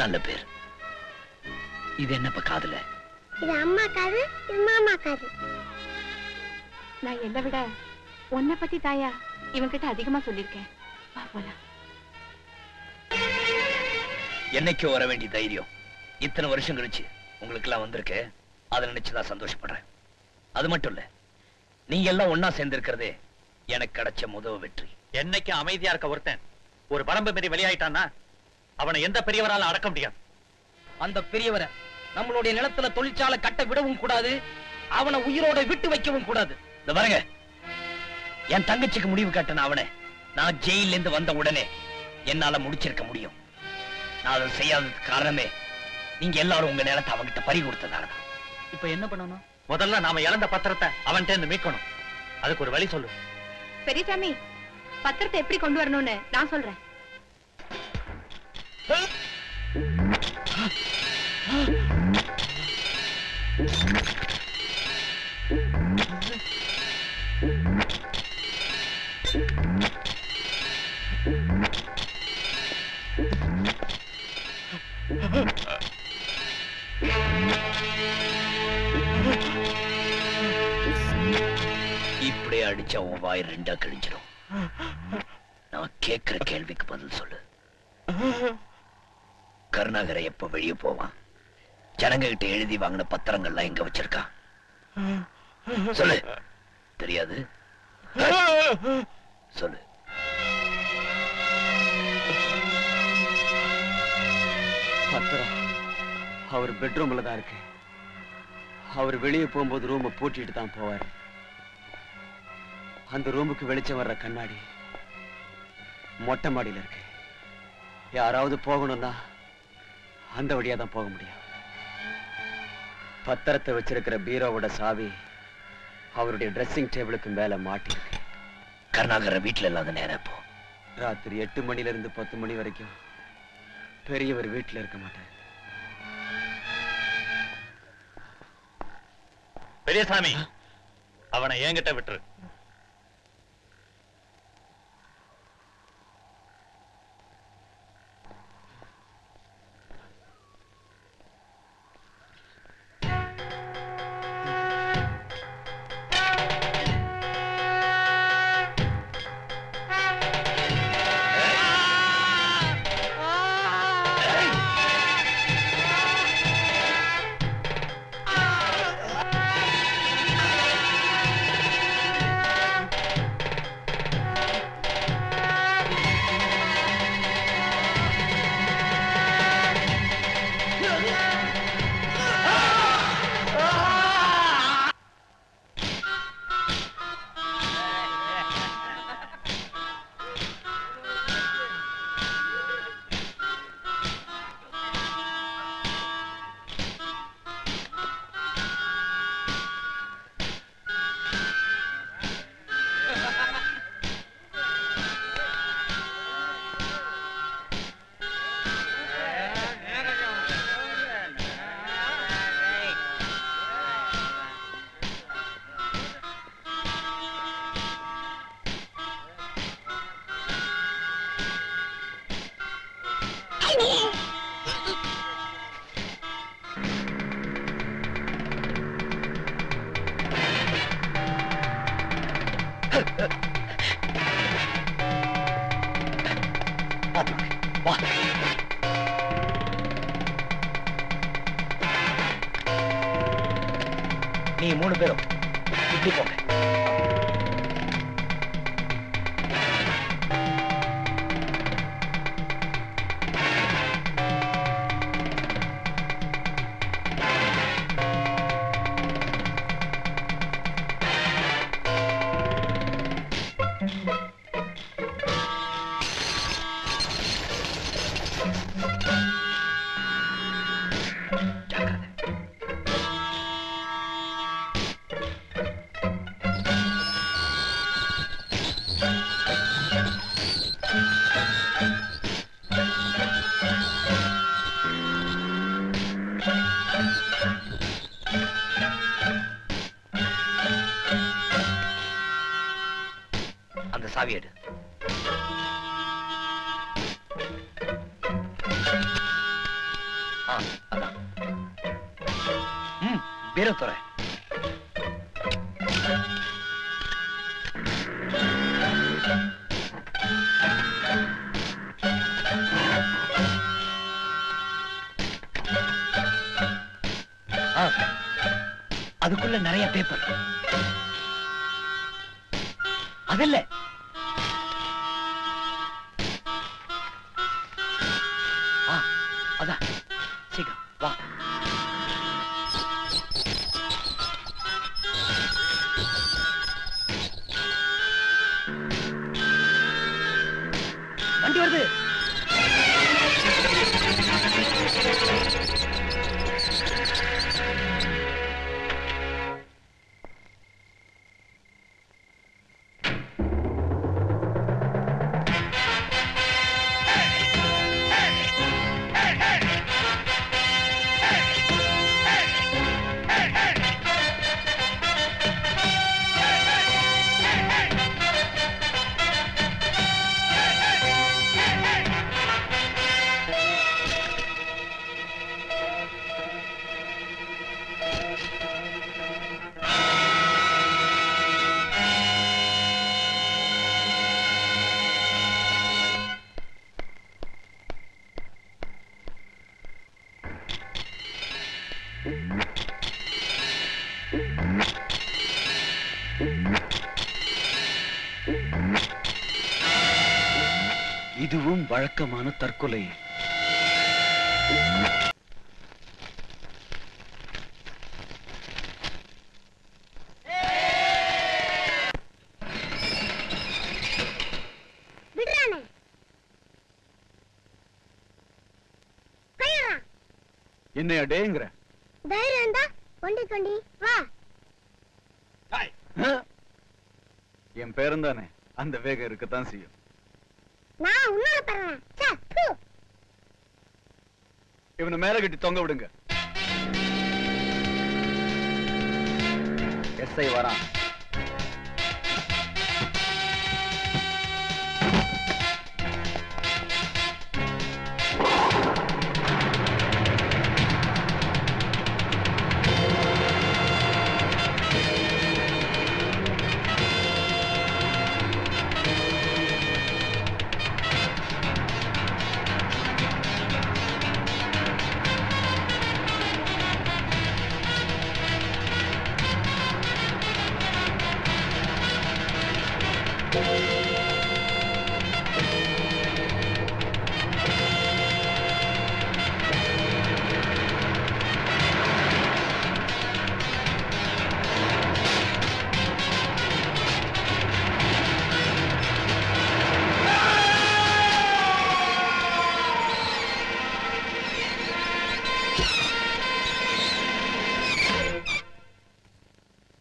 நல்ல பேர். இது என்னப்பா காதுல? இது அம்மா காது இது மாமா காது. நான் என்னை விட உன்னை பத்தி தாயா இவன்கிட்ட அதிகமா சொல்லியிருக்கேன். வா போலாம். என்னைக்கோ வர வேண்டிய தைரியம்? இத்தனை வருஷம் கழிச்சு உங்களுக்கு எல்லாம் வந்திருக்கு. அதை நினைச்சுதான் சந்தோஷப்படுறேன். அது மட்டும் இல்ல நீங்க எல்லாம் ஒன்னா சேர்ந்திருக்கிறதே எனக்கு கிடைச்ச முதல் வெற்றி. என்னைக்கு அமைதியா இருக்க ஒருத்தன் ஒரு வரம்பு மீறி வெளியாயிட்டான்னா அவனை எந்த பெரியவரால அடக்க முடியாது. அந்த பெரியவரை நம்மளுடைய நிலத்துல தொழிற்சாலை கட்ட விடவும் கூடாது அவனை உயிரோட விட்டு வைக்கவும் கூடாது. இந்த பாருங்க என் தங்கச்சிக்கு முடிவு கட்டின அவனை நான் ஜெயில இருந்து வந்த உடனே என்னால முடிச்சிருக்க முடியும். நான் அதை செய்யாததுக்கு காரணமே நீங்க எல்லாரும் உங்க நிலத்தை அவங்கிட்ட பறி கொடுத்ததாலதான் இப்ப என்ன பண்ணணும்? முதல்ல நாம இழந்த பத்திரத்தை அவன்கிட்ட இருந்து மீட்கணும். அதுக்கு ஒரு வழி சொல்லு. பெரியசாமி பத்திரத்தை எப்படி கொண்டு வரணும்னு நான் சொல்றேன். இப்படியே அடிச்சா உன் வாய் ரெண்டா கிழிஞ்சிடும் நான் கேட்கிற கேள்விக்கு பதில் சொல்லு. கருணாகரை எப்ப வெளியே போவான்? ஜனங்க கிட்ட எழுதி வாங்கின பத்திரங்கள்லாம் எங்க வச்சிருக்கான் சொல்லு. தெரியாது? சொல்லு. பத்திரம். அவர் பெட்ரூம்ல தான் இருக்கு. அவர் வெளியே போகும்போது ரூமை பூட்டிட்டு தான் போவார். அந்த ரூமுக்கு வெளிச்சம் வர்ற கண்ணாடி மொட்டை மாடியில இருக்கு. யாராவது போகணும்னா அந்த வழியா தான் போக முடியும். பத்திரத்தை வச்சிருக்கிற பீரோவோட சாவி அவருடைய ட்ரெஸ்ஸிங் டேபிளுக்கு மேல மாட்டியிருக்கு கருணாகர வீட்டுல இல்லாத நேரம் இப்போ. ராத்திரி எட்டு மணில இருந்து பத்து மணி வரைக்கும் பெரியவர் வீட்டுல இருக்க மாட்டார். பெரியசாமி அவனை என்கிட்ட விட்டுரு. அதுக்குள்ள நிறைய பேப்பர் அதில்ல இதுவும் வழக்கமான தற்கொலை. என்னையா டேங்கிற? தைரியம் இருந்தா கொண்டி கொண்டி. வா. என் பேரும் தானே அந்த வேகம் இருக்கத்தான் செய்யும். நான் உன்னோட பரவேன் சே தூ இவனை மேல கட்டி தொங்க விடுங்க. எஸ்ஐ வரான்.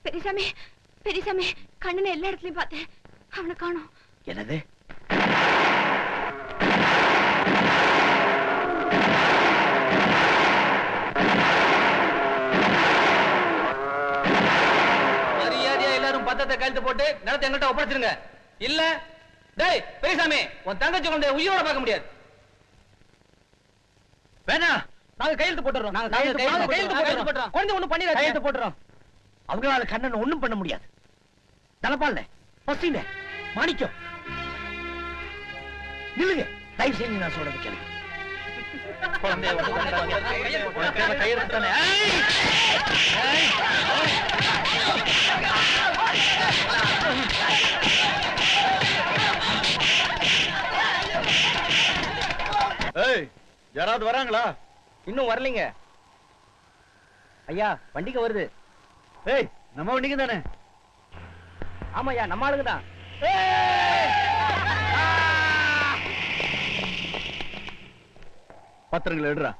பெரியசாமி பெரியசாமி கண்ணனை எல்லா இடத்துலயும் பார்த்தேன். அவனை காணோம். என்னது? மரியாதையா எல்லாரும் பத்தத்தை கழுத்து போட்டு நிலத்தை எங்கிட்ட ஒப்படைச்சிருங்க. இல்ல டேய் பெரியசாமி உன் தங்கச்சி கொண்டு உயிரோட பார்க்க முடியாது. வேணா நாங்க கையெழுத்து போட்டுறோம். நாங்க கையெழுத்து கையெழுத்து போட்டுறோம். குழந்தை ஒண்ணு பண்ணிடாதீங்க. கையெழுத்து போட்டுறோம். அவங்களால கண்ணன் ஒண்ணும் பண்ண முடியாது. தலப்பால்ல பசின மாணிக்கம். நில்லுங்க. தயவு செஞ்சு நான் சொல்றது கேளுங்க. குழந்தைய கையெழுத்து தானே! ஏய்! யாராவது வராங்களா? இன்னும் வரலீங்க. ஐயா வண்டிக்கு வருது. ஏய் நம்ம வண்டிக்கு தானே ஆமாய்யா நம்ம ஆளுங்க தான். பத்திரங்களை எடுறா.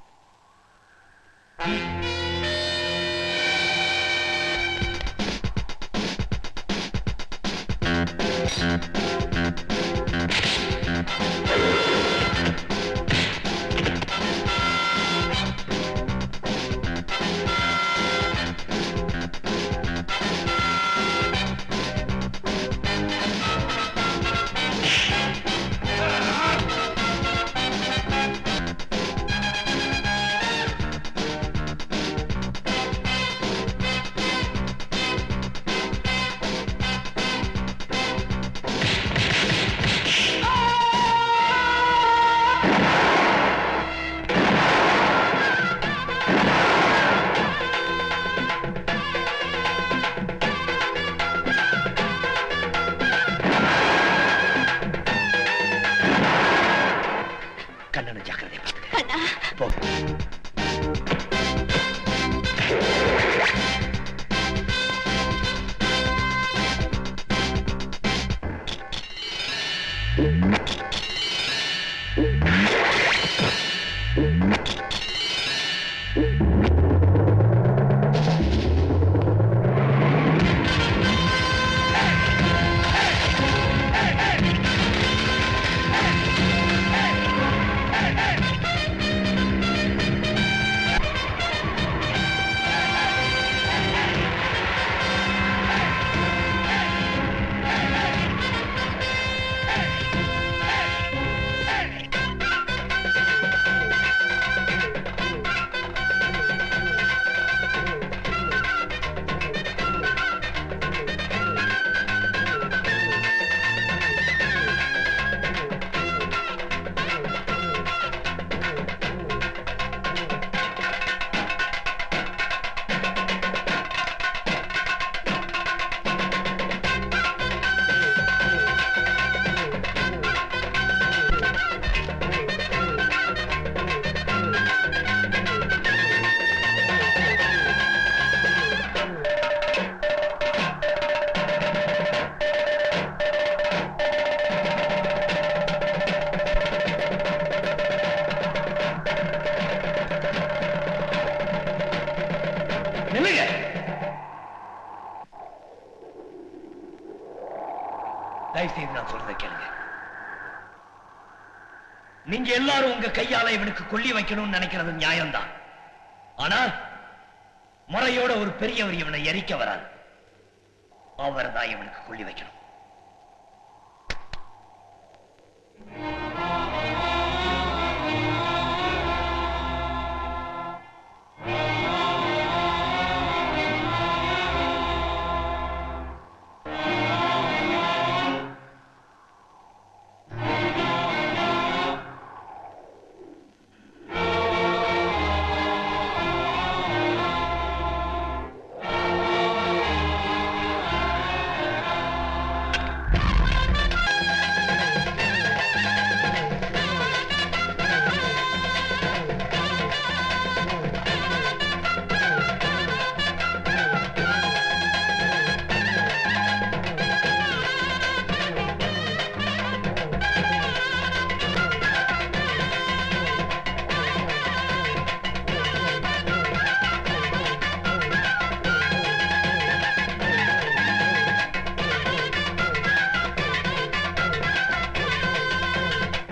செய்யுங்க தயவு செய்து நான் சொல்றத கேளுங்க. நீங்க எல்லாரும் உங்க கையால இவனுக்கு கொல்லி வைக்கணும்னு நினைக்கிறது நியாயம்தான். ஆனா முறையோட ஒரு பெரியவர் இவனை எரிக்க வராது. அவர் தான் இவனுக்கு கொல்லி வைக்கணும்.